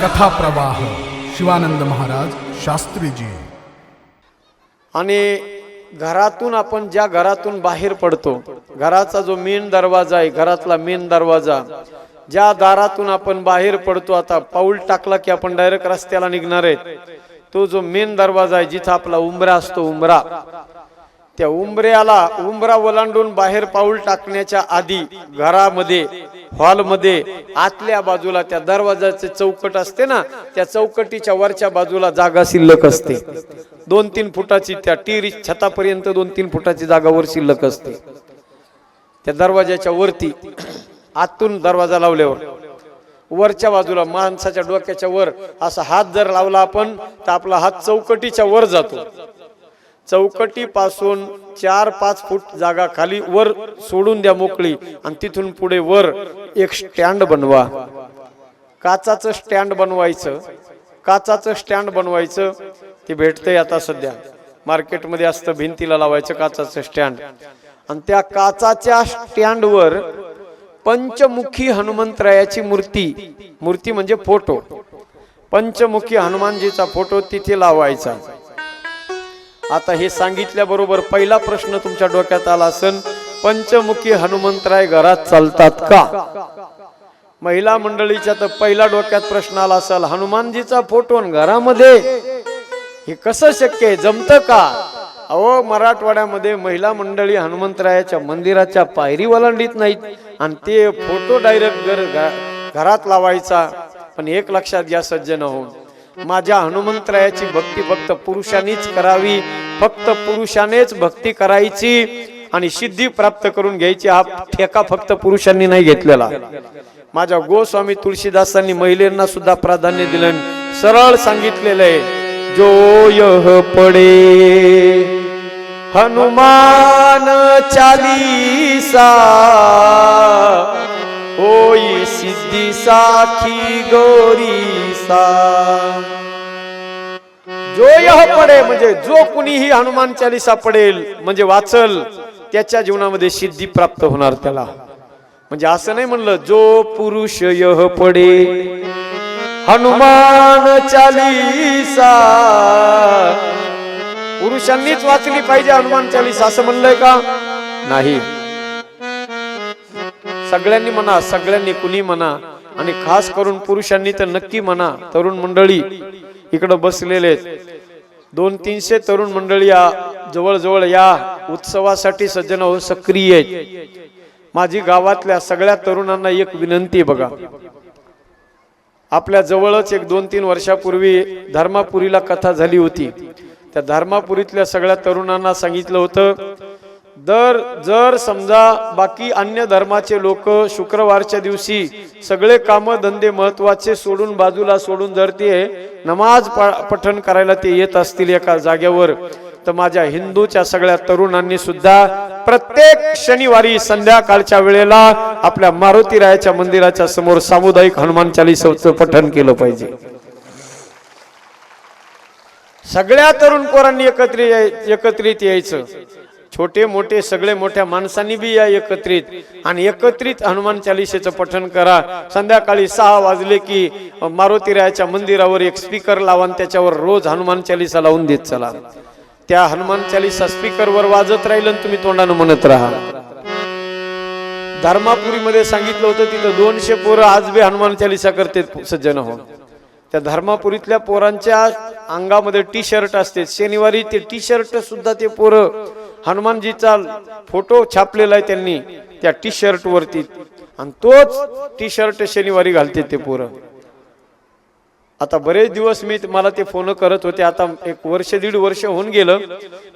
कथा प्रवाह शिवानंद महाराज शास्त्रीजी. आणि घरातून आपण ज्या घरातून बाहेर पडतो घराचा जो मेन दरवाजा आहे घरातला मेन दरवाजा ज्या दारातून आपण बाहेर पडतो आता पाऊल टाकला की आपण डायरेक्ट रस्त्याला निघणार आहेत. तो जो मेन दरवाजा आहे जिथं आपला उंबरा असतो उंबरा. त्या उंबऱ्याला उंबरा ओलांडून बाहेर पाऊल टाकण्याच्या आधी घरामध्ये हॉलमध्ये आतल्या बाजूला त्या दरवाजाचे चौकट असते ना त्या चौकटीच्या वरच्या बाजूला जागा शिल्लक असते. दोन तीन फुटाची त्या टिरी छतापर्यंत दोन तीन फुटाची जागावर शिल्लक असते. त्या दरवाजाच्या वरती आतून दरवाजा लावल्यावर वरच्या बाजूला माणसाच्या डोक्याच्या वर असा हात जर लावला आपण तर आपला हात चौकटीच्या वर जातो. चौकटीपासून चार पाच फूट जागा खाली वर सोडून द्या मोकळी आणि तिथून पुढे वर एक स्टँड बनवा. काचाचं स्टँड बनवायचं. काचाचं स्टँड बनवायचं. ते भेटतंय आता सध्या. मार्केटमध्ये असतं भिंतीला लावायचं काचाचं स्टँड. आणि त्या काचाच्या स्टँडवर पंचमुखी हनुमंतरायाची मूर्ती. मूर्ती म्हणजे फोटो. पंचमुखी हनुमानजीचा फोटो तिथे लावायचा. आता हे सांगितल्याबरोबर पहिला प्रश्न तुमच्या डोक्यात आला असेल पंचमुखी हनुमंतराय घरात चालतात का? महिला मंडळीच्या तर पहिला डोक्यात प्रश्न आला असेल हनुमानजीचा फोटो आणि घरामध्ये? हे कसं शक्य आहे? जमतं का? अहो मराठवाड्यामध्ये महिला मंडळी हनुमंतरायाच्या मंदिराच्या पायरी वलांडीत नाहीत आणि ते फोटो डायरेक्ट घर घ- घरात लावायचा. पण एक लक्षात घ्या सज्जन हो. माझ्या हनुमंतरायाची भक्ती फक्त पुरुषांनीच करावी फक्त पुरुषानेच भक्ती करायची आणि सिद्धी प्राप्त करून घ्यायची हा ठेका फक्त पुरुषांनी नाही घेतलेला. माझ्या गोस्वामी तुळशीदासांनी महिलांना सुद्धा प्राधान्य दिलं सरळ सांगितलेलं आहे जो यह पडे हनुमान चालीसा होई सिद्धी साखी गौरीसा जो यह पडे म्हणजे जो कुणीही हनुमान चालिसा पडेल म्हणजे वाचल त्याच्या जीवनामध्ये सिद्धी प्राप्त होणार त्याला. म्हणजे असं नाही म्हणलं जो पुरुष यह पडे हनुमान चालीसा पुरुषांनीच वाचली पाहिजे हनुमान चालीसा असं म्हणलंय का? नाही. सगळ्यांनी म्हणा सगळ्यांनी कुणी म्हणा आणि खास करून पुरुषांनी तर नक्की म्हणा तरुण मंडळी इकडं बसलेले आहेत. दोन तीनशे तरुण मंडळी या जवळजवळ या उत्सवासाठी सज्जन हो सक्रिय आहेत. माझी गावातल्या सगळ्या तरुणांना एक विनंती बघा. आपल्या जवळच एक दोन तीन वर्षापूर्वी धर्मापुरीला कथा झाली होती. त्या धर्मापुरीतल्या सगळ्या तरुणांना सांगितलं होतं दर जर समजा बाकी अन्य धर्माचे लोक शुक्रवारच्या दिवशी सगळे कामं धंदे महत्त्वाचे सोडून बाजूला सोडून जर ते नमाज प- पठण करायला ते येत असतील एका जागेवर तर माझ्या हिंदूच्या सगळ्या तरुणांनी सुद्धा प्रत्येक शनिवारी संध्याकाळच्या वेळेला आपल्या मारुती रायाच्या मंदिराच्या समोर सामुदायिक हनुमान चालिसाचं पठण केलं पाहिजे. सगळ्या तरुण पोरांनी एकत्रित याय- एकत्रित यायचं. छोटे मोठे सगळे मोठ्या माणसांनी बी या एकत्रित. आणि एकत्रित हनुमान चालिसेचं पठण करा. संध्याकाळी सहा वाजले की मारुतीरायाच्या मंदिरावर एक स्पीकर लावा आणि त्याच्यावर रोज हनुमान चालिसा लावून देत चला. त्या हनुमान चालिसा स्पीकरवर वाजत राहील आणि तुम्ही तोंडानं म्हणत राहा. धर्मापुरीमध्ये सांगितलं होतं तिथं दोनशे पोरं आज बी हनुमान चालिसा करते सज्जन हो. त्या धर्मापुरीतल्या पोरांच्या अंगामध्ये टी शर्ट असते. शनिवारी ते टी शर्ट सुद्धा ते पोरं हनुमानजीचा फोटो छापलेला आहे त्यांनी त्या टी शर्ट वरती. आणि तोच टी शर्ट शनिवारी घालते ते पोरं. आता बरेच दिवस मी मला ते फोन करत होते. आता एक वर्ष दीड वर्ष होऊन गेलं.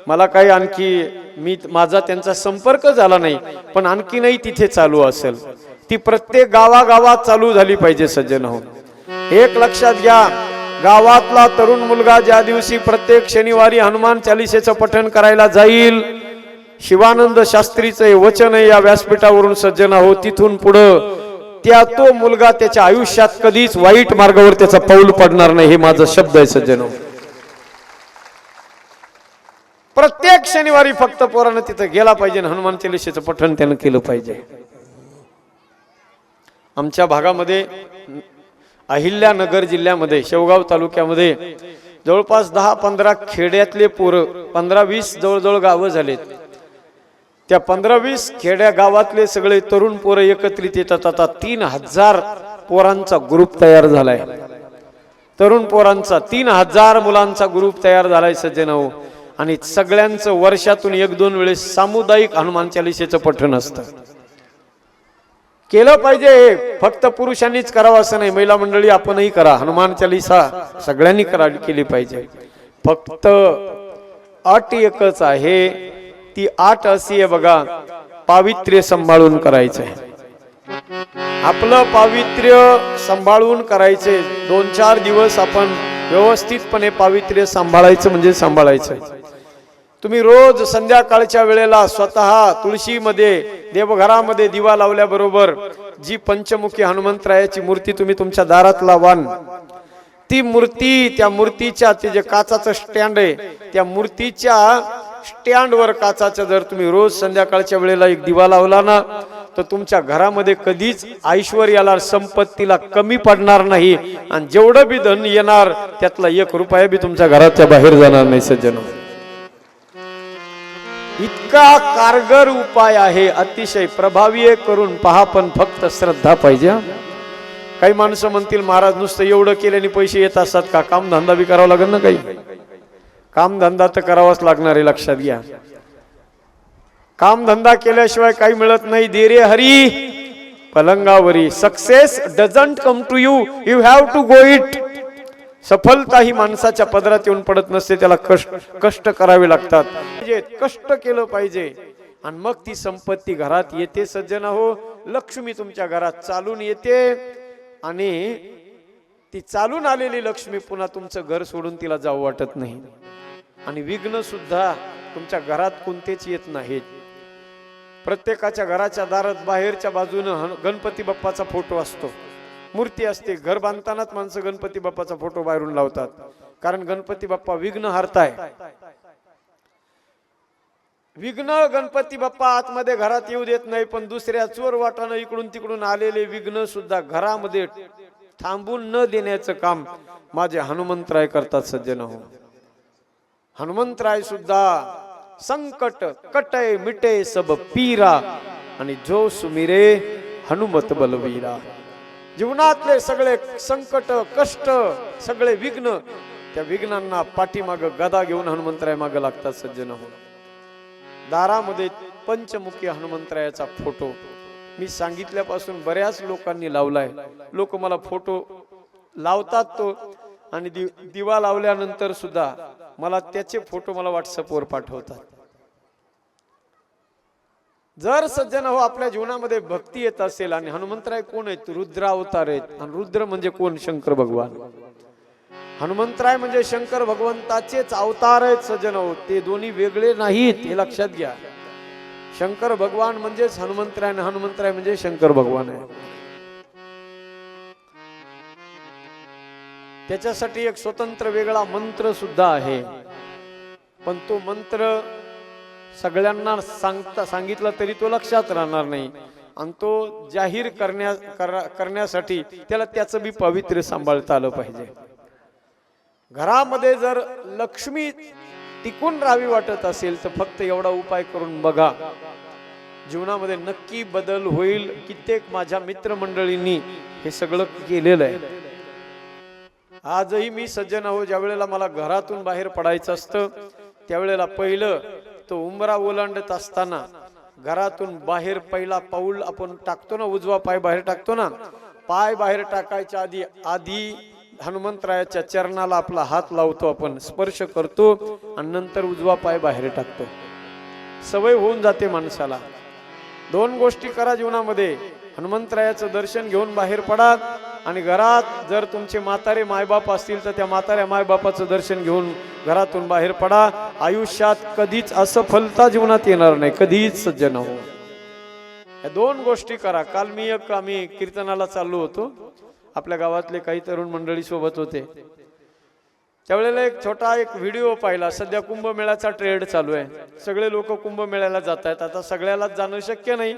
मला काही आणखी मी माझा त्यांचा संपर्क झाला नाही. पण आणखीनही तिथे चालू असेल. ती प्रत्येक गावागावात चालू झाली पाहिजे सज्जन हो. एक लक्षात घ्या गावातला तरुण मुलगा ज्या दिवशी प्रत्येक शनिवारी हनुमान चालिसेचं पठण करायला जाईल शिवानंद शास्त्रीचं वचन या व्यासपीठावरून सज्जन हो तिथून पुढं त्या तो मुलगा त्याच्या आयुष्यात कधीच वाईट मार्गावर त्याचा पाऊल पडणार नाही हे माझा शब्द आहे सज्जन. प्रत्येक शनिवारी फक्त पोरानं तिथं गेला पाहिजे हनुमान चालिसेचं पठण त्यानं केलं पाहिजे. आमच्या भागामध्ये अहिल्यानगर जिल्ह्यामध्ये शेवगाव तालुक्यामध्ये जवळपास दहा पंधरा खेड्यातले पोरं पंधरा वीस जवळजवळ गावं झालेत. त्या पंधरा वीस खेड्या गावातले सगळे तरुण पोरं एकत्रित येतात. आता तीन हजार पोरांचा ग्रुप तयार झालाय. तरुण पोरांचा तीन हजार मुलांचा ग्रुप तयार झालाय सज्जनाओ आणि सगळ्यांचं वर्षातून एक दोन वेळेस सामुदायिक हनुमान चालिसेचं पठण असतं. केलं पाहिजे हे. फक्त पुरुषांनीच करावं असं नाही. महिला मंडळी आपणही करा. हनुमान चालिसा सगळ्यांनी करा केली पाहिजे. फक्त अट एकच आहे. ती आठ अशी आहे बघा. पावित्र्य सांभाळून करायचंय. आपलं पावित्र्य सांभाळून करायचे दोन चार दिवस आपण व्यवस्थितपणे पावित्र्य सांभाळायचं म्हणजे सांभाळायचं तुम्ही रोज संध्याकाळच्या वेळेला स्वतः तुळशीमध्ये देवघरामध्ये दिवा लावल्याबरोबर जी पंचमुखी हनुमंतरायाची मूर्ती तुम्ही तुमच्या दारात लावान ती मूर्ती त्या मूर्तीच्या ते जे काचाचं स्टँड आहे त्या मूर्तीच्या स्टँडवर काचाच्या जर तुम्ही रोज संध्याकाळच्या वेळेला एक दिवा लावला ना तर तुमच्या घरामध्ये कधीच ऐश्वर्याला संपत्तीला कमी पडणार नाही. आणि जेवढं बी धन येणार त्यातला एक रुपया बी तुमच्या घराच्या बाहेर जाणार नाही सज्जन. इतका कारगर उपाय आहे अतिशय प्रभावी आहे करून पहा पण फक्त श्रद्धा पाहिजे काही माणसं म्हणतील महाराज नुसतं एवढं केल्याने पैसे येत असतात का? कामधंदा बी करावा लागेल ना काही? कामधंदा तर करावाच लागणार आहे लक्षात घ्या. कामधंदा केल्याशिवाय काही मिळत नाही. देरे Hari पलंगावरी. Success doesn't come to you you have to go it सफलता ही माणसाच्या पदरात येऊन पडत नसते त्याला कष्ट कष्ट करावे लागतात. म्हणजे कष्ट केलं पाहिजे. आणि मग ती संपत्ती घरात येते सज्जन हो लक्ष्मी तुमच्या घरात चालून येते. आणि ती चालून आलेली लक्ष्मी पुन्हा तुमचं घर सोडून तिला जाऊ वाटत नाही. आणि विघ्न सुद्धा तुमच्या घरात कोणतेच येत नाहीत. प्रत्येकाच्या घराच्या दारात बाहेरच्या बाजूनं गणपती बाप्पाचा फोटो असतो. मूर्ती असते. घर बांधतानाच माणसं गणपती बाप्पाचा फोटो बाहेरून लावतात. कारण गणपती बाप्पा विघ्न हरताय. विघ्न गणपती बाप्पा आतमध्ये घरात येऊ देत नाही पण दुसऱ्या चोर वाटानं इकडून तिकडून आलेले विघ्न सुद्धा घरामध्ये थांबून न देण्याचं काम माझे हनुमंतराय करतात सज्जन हो. हनुमंतराय सुद्धा संकट कटय मिटे सब पीरा आणि जो सुमिरे हनुमत बलवीरा. जीवनातले सगळे संकट कष्ट सगळे विघ्न त्या विघ्नांना पाठीमाग गदा घेऊन हनुमंतराय माग लागतात सज्जन हो. दारामध्ये पंचमुखी हनुमंतरायाचा फोटो. मी सांगितल्यापासून बऱ्याच लोकांनी लावलाय. लोक मला फोटो लावतात तो आणि दि दिवा लावल्यानंतर सुद्धा मला त्याचे फोटो मला व्हॉट्सअपवर पाठवतात. जर सज्जन हो आपल्या जीवनामध्ये भक्ती येत असेल आणि हनुमंतराय कोण आहेत? रुद्र अवतार आहेत. आणि रुद्र म्हणजे कोण? शंकर भगवान. हनुमंतराय म्हणजे शंकर भगवंताचेच अवतार आहेत सज्जन हो. ते दोन्ही वेगळे नाहीत हे लक्षात घ्या. शंकर भगवान म्हणजेच हनुमंतराय आणि हनुमंतराय म्हणजे शंकर भगवान आहे. त्याच्यासाठी एक स्वतंत्र वेगळा मंत्र सुद्धा आहे. पण तो मंत्र सगळ्यांना सांगता सांगितलं तरी तो लक्षात राहणार नाही. आणि तो जाहीर करण्या करण्यासाठी त्याला त्याचं बी पवित्र सांभाळता आलं पाहिजे. घरामध्ये जर लक्ष्मी टिकून राहावी वाटत असेल तर फक्त एवढा उपाय करून बघा. जीवनामध्ये नक्की बदल होईल. कित्येक माझ्या मित्रमंडळींनी हे सगळं केलेलं आहे. आजही मी सज्जन आहो ज्या वेळेला मला घरातून बाहेर पडायचं असतं त्यावेळेला पहिलं तो उंबरा ओलांडत असताना घरातून बाहेर पहिला पाऊल आपण टाकतो ना उजवा पाय बाहेर टाकतो ना पाय बाहेर टाकायच्या आधी आधी हनुमंतरायाच्या चरणाला आपला हात लावतो आपण स्पर्श करतो आणि नंतर उजवा पाय बाहेर टाकतो. सवय होऊन जाते माणसाला. दोन गोष्टी करा जीवनामध्ये. हनुमंतरायाचं दर्शन घेऊन बाहेर पडा आणि घरात जर तुमचे म्हातारे मायबाप असतील तर त्या म्हाताऱ्या मायबापाचं दर्शन घेऊन घरातून बाहेर पडा. आयुष्यात कधीच असफलता जीवनात येणार नाही कधीच सज्जन हो या दोन गोष्टी करा. काल मी एक आम्ही कीर्तनाला चाललो होतो. आपल्या गावातले काही तरुण मंडळी सोबत होते. त्यावेळेला एक छोटा एक व्हिडिओ पाहिला. सध्या कुंभमेळ्याचा ट्रेड चालू आहे. सगळे लोक कुंभमेळ्याला जात आहेत आता सगळ्यालाच जाणं शक्य नाही.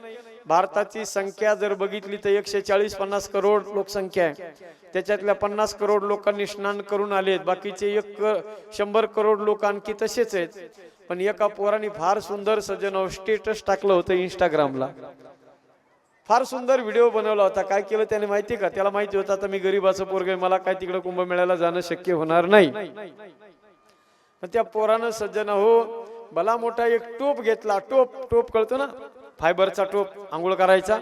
भारताची संख्या जर बघितली तर एकशे चाळीस पन्नास करोड लोकसंख्या आहे. त्याच्यातल्या पन्नास करोड लोकांनी स्नान करून आलेत. बाकीचे एक शंभर करोड लोक आणखी तसेच आहेत. पण एका पोराने फार सुंदर सजन स्टेटस टाकलं होतं इंस्टाग्रामला फार सुंदर व्हिडिओ बनवला होता. काय केलं त्याने माहिती का? त्याला माहिती होतं आता मी गरीबाचं पोरग आहे. मला काय तिकडे कुंभमेळ्याला जाणं शक्य होणार नाही. पण त्या पोरानं सज्जन हो भला मोठा एक टोप घेतला. टोप टोप कळतो ना? फायबरचा टोप आंघोळ करायचा.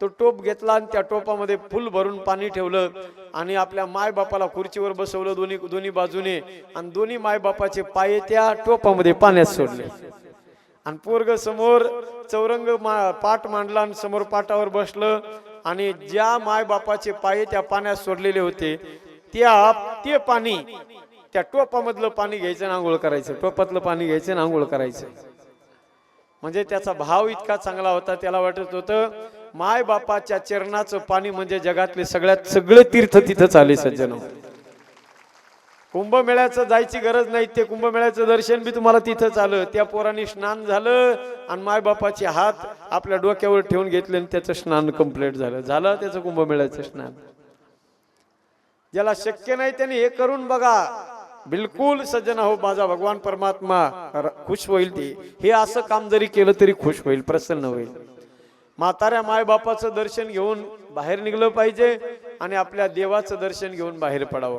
तो टोप घेतला आणि त्या टोपामध्ये फुल भरून पाणी ठेवलं आणि आपल्या मायबापाला खुर्चीवर बसवलं दोन्ही दोन्ही बाजूने. आणि दोन्ही मायबापाचे पाय त्या टोपामध्ये पाण्यात सोडले. आणि पोरग समोर चौरंग मा- पाठ मांडला आणि समोर पाटावर बसलं. आणि ज्या मायबापाचे पाय त्या पाण्यात सोडलेले होते त्या ते पाणी त्या टोपामधलं पाणी घ्यायचं आंघोळ करायचं. टोपातलं पाणी घ्यायचं आणि आंघोळ करायचं. म्हणजे त्याचा भाव इतका चांगला होता त्याला वाटत होतं माय बापाच्या चरणाचं पाणी म्हणजे जगातले सगळ्यात सगळे तीर्थ तिथं चाले सज्जन. कुंभमेळ्याचं जायची गरज नाही ते कुंभमेळ्याचं दर्शन बी तुम्हाला तिथंच आलं त्या पोराने स्नान झालं आणि मायबापाचे हात आपल्या डोक्यावर ठेवून घेतले आणि त्याचं स्नान कंप्लीट झालं. झालं त्याचं कुंभमेळ्याचं स्नान. ज्याला शक्य नाही त्याने हे करून बघा. बिलकुल सज्जन हो माझा भगवान परमात्मा खुश होईल ते. हे असं काम जरी केलं तरी खुश होईल प्रसन्न होईल. म्हाताऱ्या मायबापाचं दर्शन घेऊन बाहेर निघलं पाहिजे आणि आपल्या देवाचं दर्शन घेऊन बाहेर पडावं.